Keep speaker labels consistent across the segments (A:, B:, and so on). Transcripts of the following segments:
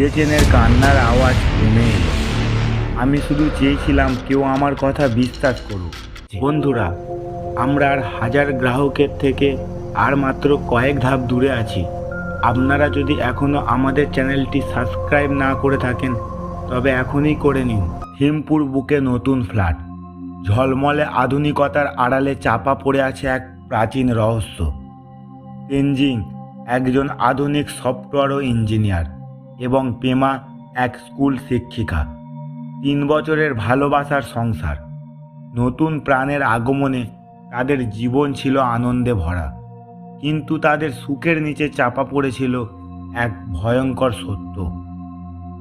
A: ডেচেনের কান্নার আওয়াজ থেমে এলো। আমি শুধু চেয়েছিলাম কেউ আমার কথা বিশ্বাস করুক। বন্ধুরা, আমরা আর হাজার গ্রাহকের থেকে আর মাত্র কয়েক ধাপ দূরে আছি। আপনারা যদি এখনও আমাদের চ্যানেলটি সাবস্ক্রাইব না করে থাকেন, তবে এখনই করে নিন। হিমপুর বুকে নতুন ফ্ল্যাট। ঝলমলে আধুনিকতার আড়ালে চাপা পড়ে আছে এক প্রাচীন রহস্য। তেনজিং, একজন আধুনিক সফটওয়্যার ইঞ্জিনিয়ার। এবং পেমা এক স্কুল শিক্ষিকা। তিন বছরের ভালোবাসার সংসার। নতুন প্রাণের আগমনে তাদের জীবন ছিল আনন্দে ভরা। কিন্তু তাদের সুখের নিচে চাপা পড়েছিল এক ভয়ঙ্কর সত্য।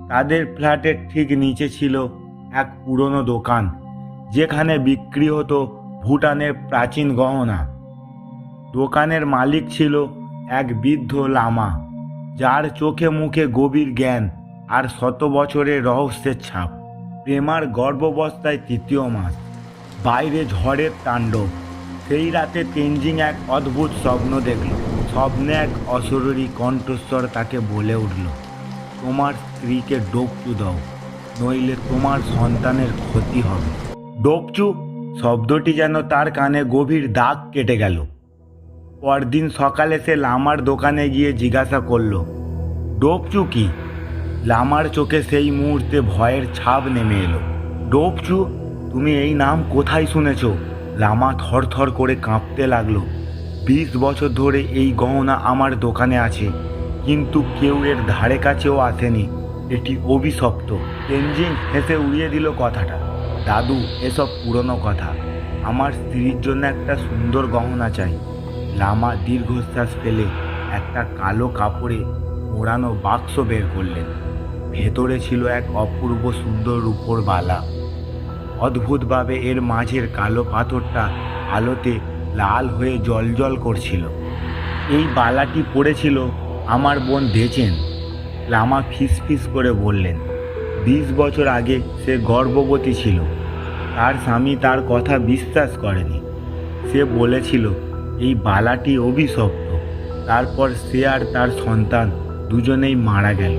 A: তাদের ফ্ল্যাটের ঠিক নিচে ছিল এক পুরনো দোকান, যেখানে বিক্রি হতো ভুটানের প্রাচীন গহনা। দোকানের মালিক ছিল এক বৃদ্ধ লামা। যার চোখে মুখে গভীর জ্ঞান আর শত বছরের রহস্যের ছাপ। প্রেমার গর্ভাবস্থায় তৃতীয় মাস। বাইরে ঝড়ের তাণ্ডব। সেই রাতে তেনজিং এক অদ্ভুত স্বপ্ন দেখল। স্বপ্নে এক অশরীরী কণ্ঠস্বর তাকে বলে উঠল, তোমার স্ত্রীকে ডোপচু দাও, নইলে তোমার সন্তানের ক্ষতি হবে। ডোপচু শব্দটি যেন তার কানে গভীর দাগ কেটে গেল। পরদিন সকালে সে লামার দোকানে গিয়ে জিজ্ঞাসা করল ডোপচু কি? লামার চোখে সেই মুহূর্তে ভয়ের ছাপ নেমে এলো। ডোপচু তুমি এই নাম কোথায় শুনেছ? লামা থরথর করে কাঁপতে লাগল। বিশ বছর ধরে এই গহনা আমার দোকানে আছে, কিন্তু কেউ এর ধারে কাছেও আসেনি। এটি অভিশপ্ত। তেনজিং হেসে উড়িয়ে দিল কথাটা। দাদু, এসব পুরনো কথা। আমার স্ত্রীর জন্য একটা সুন্দর গহনা চাই। লামা দীর্ঘশ্বাস ফেলে একটা কালো কাপড়ে মোড়ানো বাক্স বের করলেন। ভেতরে ছিল এক অপূর্ব সুন্দর রূপোর বালা। অদ্ভুতভাবে এর মাঝের কালো পাথরটা আলোতে লাল হয়ে জলজল করছিল। এই বালাটি পড়েছিল আমার বোন ধেচেন লামা ফিস ফিস করে বললেন, বিশ বছর আগে সে গর্ভবতী ছিল। তার স্বামী তার কথা বিশ্বাস করেনি। সে বলেছিল এই বালাটি অভিশপ্ত। তারপর সে আর তার সন্তান দুজনেই মারা গেল।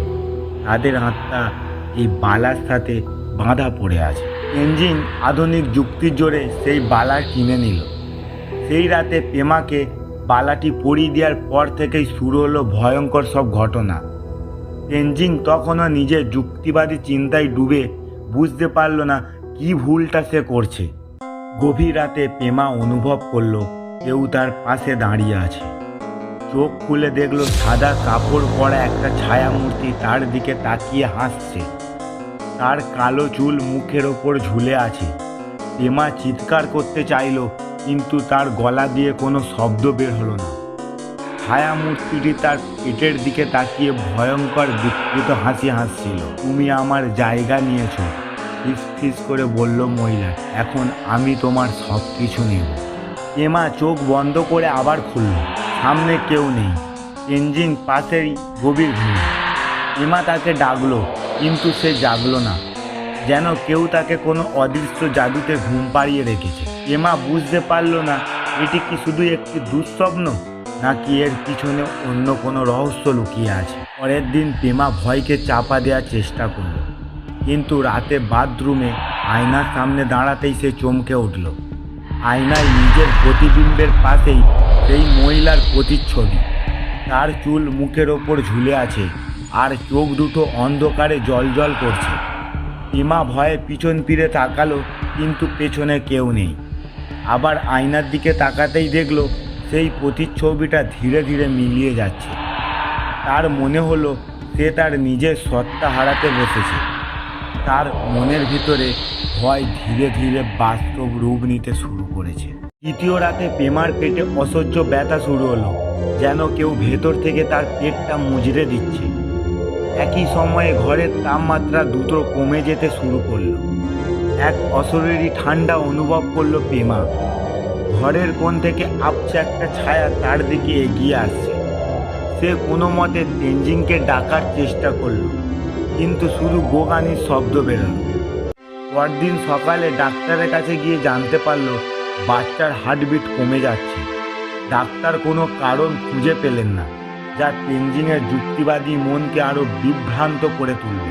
A: তাদের আত্মা এই বালার সাথে বাঁধা পড়ে আছে। ইঞ্জিন আধুনিক যুক্তির জোরে সেই বালা কিনে নিল। সেই রাতে পেমাকে বালাটি পরিয়ে দেওয়ার পর থেকেই শুরু হলো ভয়ঙ্কর সব ঘটনা। তেনজিং তখনও নিজের যুক্তিবাদী চিন্তায় ডুবে বুঝতে পারল না কি ভুলটা সে করছে। গভীর রাতে পেমা অনুভব করল কেউ তার পাশে দাঁড়িয়ে আছে। চোখ খুলে দেখল সাদা কাপড় পরা একটা ছায়ামূর্তি তার দিকে তাকিয়ে হাসছে। তার কালো চুল মুখের ওপর ঝুলে আছে। পেমা চিৎকার করতে চাইলো, কিন্তু তার গলা দিয়ে কোনো শব্দ বের হলো না। ছায়া মূর্তিটি তার পেটের দিকে তাকিয়ে ভয়ঙ্কর বিকৃত হাসি হাসছিল। তুমি আমার জায়গা নিয়েছো ফিস ফিস করে বলল মহিলা। এখন আমি তোমার সব কিছু নেব। এমা চোখ বন্ধ করে আবার খুলল। সামনে কেউ নেই। ইঞ্জিন পাশেই গভীর ঘুম এমা তাকে ডাকলো, কিন্তু সে জাগলো না। যেন কেউ তাকে কোনো অদৃশ্য জাদুতে ঘুম পাড়িয়ে রেখেছে। এমা বুঝতে পারল না, এটি কি শুধু একটি দুঃস্বপ্ন, নাকি এর পিছনে অন্য কোনো রহস্য লুকিয়ে আছে। পরের দিন পেমা ভয়কে চাপা দেওয়ার চেষ্টা করল, কিন্তু রাতে বাথরুমে আয়নার সামনে দাঁড়াতেই সে চমকে উঠল। আয়নায় নিজের প্রতিবিম্বের পাশেই সেই মহিলার প্রতিচ্ছবি। তার চুল মুখের ওপর ঝুলে আছে আর চোখ দুটো অন্ধকারে জলজল করছে। ইমা ভয়ে পিছন ফিরে তাকালো, কিন্তু পেছনে কেউ নেই। আবার আয়নার দিকে তাকাতেই দেখল, সেই প্রতিচ্ছবিটা ধীরে ধীরে মিলিয়ে যাচ্ছে। তার মনে হলো, সে তার নিজের সত্তা হারাতে বসেছে। তার মনের ভিতরে ভয় ধীরে ধীরে বাস্তব রূপ নিতে শুরু করেছে। তৃতীয় রাতে পেমার পেটে অসহ্য ব্যথা শুরু হলো, যেন কেউ ভেতর থেকে তার পেটটা মুজড়ে দিচ্ছে। একই সময়ে ঘরের তাপমাত্রা দ্রুত কমে যেতে শুরু করল। এক অশরীরী ঠান্ডা অনুভব করল পেমা ঘরের কোণ থেকে আপচে একটা ছায়া তার দিকে এগিয়ে আসছে। সে কোনো মতে তেনজিংকে ডাকার চেষ্টা করল। কিন্তু শুধু গোগানির শব্দ বেরোলো। পরদিন সকালে ডাক্তারের কাছে গিয়ে জানতে পারল, বাচ্চার হার্টবিট কমে যাচ্ছে। ডাক্তার কোনো কারণ খুঁজে পেলেন না, যা তেনজিংয়ের যুক্তিবাদী মনকে আরও বিভ্রান্ত করে তুলল।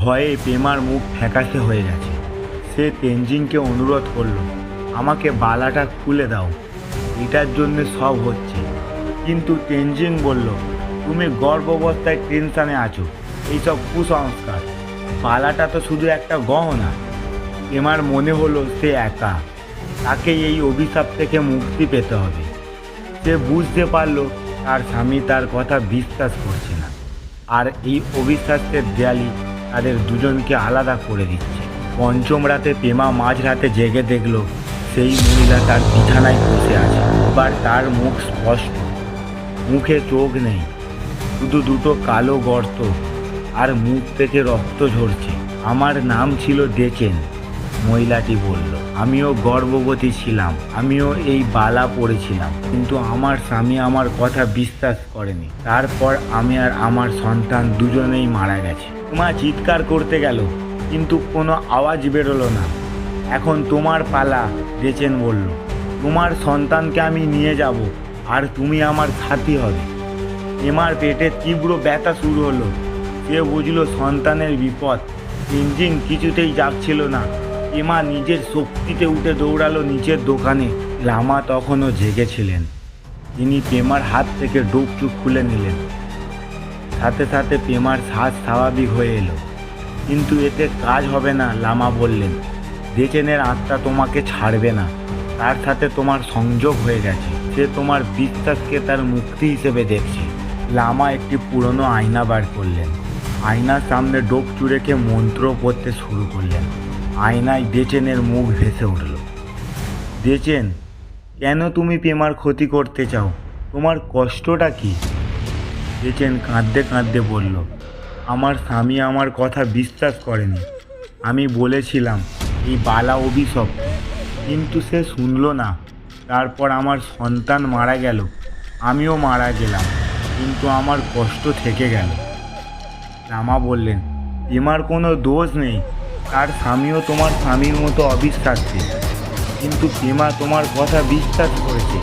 A: ভয়ে পেমার মুখ ফ্যাকাশে হয়ে গেছে। সে তেনজিংকে অনুরোধ করল, আমাকে বালাটা খুলে দাও, এটার জন্য সব হচ্ছে। কিন্তু তেনজিং বলল, তুমি গর্ভাবস্থায় টেনশানে আছো। এইসব কুসংস্কার। বালাটা তো শুধু একটা গহনা। এমার মনে হলো সে একা। তাকে এই অভিশাপ থেকে মুক্তি পেতে হবে। সে বুঝতে পারল তার স্বামী তার কথা বিশ্বাস করছে না। আর এই অবিশ্বাসের দেয়ালি তাদের দুজনকে আলাদা করে দিচ্ছে। পঞ্চম রাতে পেমা মাঝরাতে জেগে দেখল সেই মহিলা তার বিছানায় বসে আছে। এবার তার মুখ স্পষ্ট। মুখে চোখ নেই। শুধু দুটো কালো গর্ত। আর মুখ থেকে রক্ত ঝরছে। আমার নাম ছিল দেচেন মহিলাটি বলল। আমিও গর্ভবতী ছিলাম, আমিও এই বালা পড়েছিলাম, কিন্তু আমার স্বামী আমার কথা বিশ্বাস করেনি। তারপর আমি আর আমার সন্তান দুজনেই মারা গেছে। মা চিৎকার করতে গেল, কিন্তু কোনো আওয়াজ বেরোলো না। এখন তোমার পালা দেচেন বলল। তোমার সন্তানকে আমি নিয়ে যাব, আর তুমি আমার সাথী হবে। এমার পেটে তীব্র ব্যথা শুরু হলো। সে বুঝলো সন্তানের বিপদ। ইঞ্জিন কিছুতেই যাচ্ছিল না। এমা নিজের শক্তিতে উঠে দৌড়ালো নিচের দোকানে। লামা তখনও জেগেছিলেন। তিনি পেমার হাত থেকে ডোবচুপ খুলে নিলেন। সাথে সাথে পেমার শ্বাস স্বাভাবিক হয়ে এলো। কিন্তু এতে কাজ হবে না লামা বললেন। দেচেনের আত্মা তোমাকে ছাড়বে না। তার সাথে তোমার সংযোগ হয়ে গেছে। সে তোমার বিশ্বাসকে তার মুক্তি হিসেবে দেখছে। লামা একটি পুরনো আয়না বার করলেন। আয়নার সামনে ডোক চুরেকে মন্ত্র পড়তে শুরু করলেন। আয়নায় দেচেনের মুখ ভেসে উঠল। দেচেন কেন তুমি পেমার ক্ষতি করতে চাও? তোমার কষ্টটা কি? দেচেন কাঁদতে কাঁদতে বলল, আমার স্বামী আমার কথা বিশ্বাস করেনি। আমি বলেছিলাম, এই বালা অভিশপ্ত। কিন্তু সে শুনলো না। তারপর আমার সন্তান মারা গেল। আমিও মারা গেলাম। কিন্তু আমার কষ্ট থেকে গেল। রামা বললেন, এমার কোনো দোষ নেই। তার স্বামীও তোমার স্বামীর মতো অবিশ্বাসী কিন্তু পেমা তোমার কথা বিশ্বাস করেছে।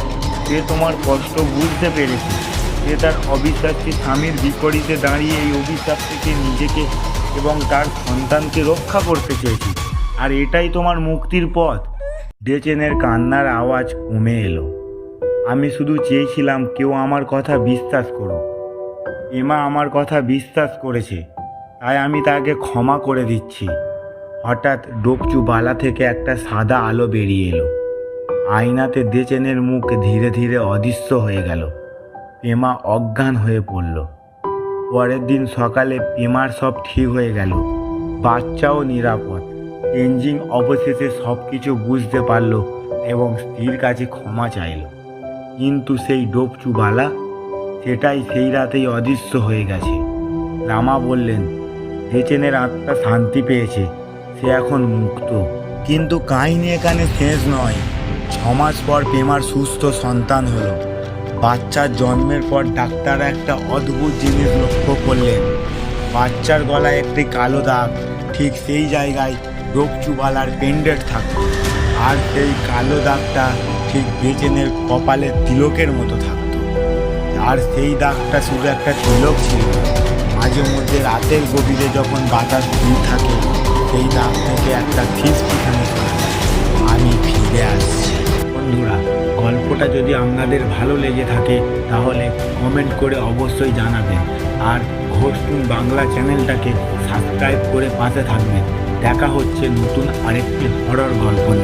A: সে তোমার কষ্ট বুঝতে পেরেছে। সে তার অবিশ্বাসী স্বামীর বিপরীতে দাঁড়িয়ে এই অভিশাপ থেকে নিজেকে এবং তার সন্তানকে রক্ষা করতে চেয়েছে। আর এটাই তোমার মুক্তির পথ। ডেচেনের কান্নার আওয়াজ কমে এলো। আমি শুধু চেয়েছিলাম কেউ আমার কথা বিশ্বাস করুক। এমা আমার কথা বিশ্বাস করেছে, তাই আমি তাকে ক্ষমা করে দিচ্ছি। হঠাৎ ডোপচু বালা থেকে একটা সাদা আলো বেরিয়ে এলো। আয়নাতে দেচেনের মুখ ধীরে ধীরে অদৃশ্য হয়ে গেল। পেমা অজ্ঞান হয়ে পড়ল। পরের দিন সকালে পেমার সব ঠিক হয়ে গেল। বাচ্চাও নিরাপদ। এঞ্জিং অবশেষে সব কিছু বুঝতে পারল এবং স্ত্রীর কাছে ক্ষমা চাইল। কিন্তু সেই ডোপচু বালা সেটাই সেই রাতেই অদৃশ্য হয়ে গেছে। রামা বললেন দেচেনের আত্মা শান্তি পেয়েছে, সে এখন মুক্ত। কিন্তু কাহিনী এখানে শেষ নয়। ছমাস পর পেমার সুস্থ সন্তান হলো। বাচ্চার জন্মের পর ডাক্তার একটা অদ্ভুত জিনিস লক্ষ্য করলেন। বাচ্চার গলায় একটি কালো দাগ, ঠিক সেই জায়গায় রোগচুবালার পেন্ডেট থাকতো। আর সেই কালো দাগটা ঠিক বেচেনের কপালে তিলকের মতো থাকতো। আর সেই দাগটা শুধু একটা তিলক ছিল। মাঝে মধ্যে রাতের গভীরে যখন বাতাস ভিড় থাকে, সেই দাগ থেকে একটা ফিস পিছনে আমি ফিরে আসছি। বন্ধুরা, গল্পটা যদি আপনাদের ভালো লেগে থাকে, তাহলে কমেন্ট করে অবশ্যই জানাবেন। আর ঘোষটুন বাংলা চ্যানেলটাকে সাবস্ক্রাইব করে পাশে থাকবেন। দেখা হচ্ছে নতুন আরেকটি হরর গল্প নিয়ে।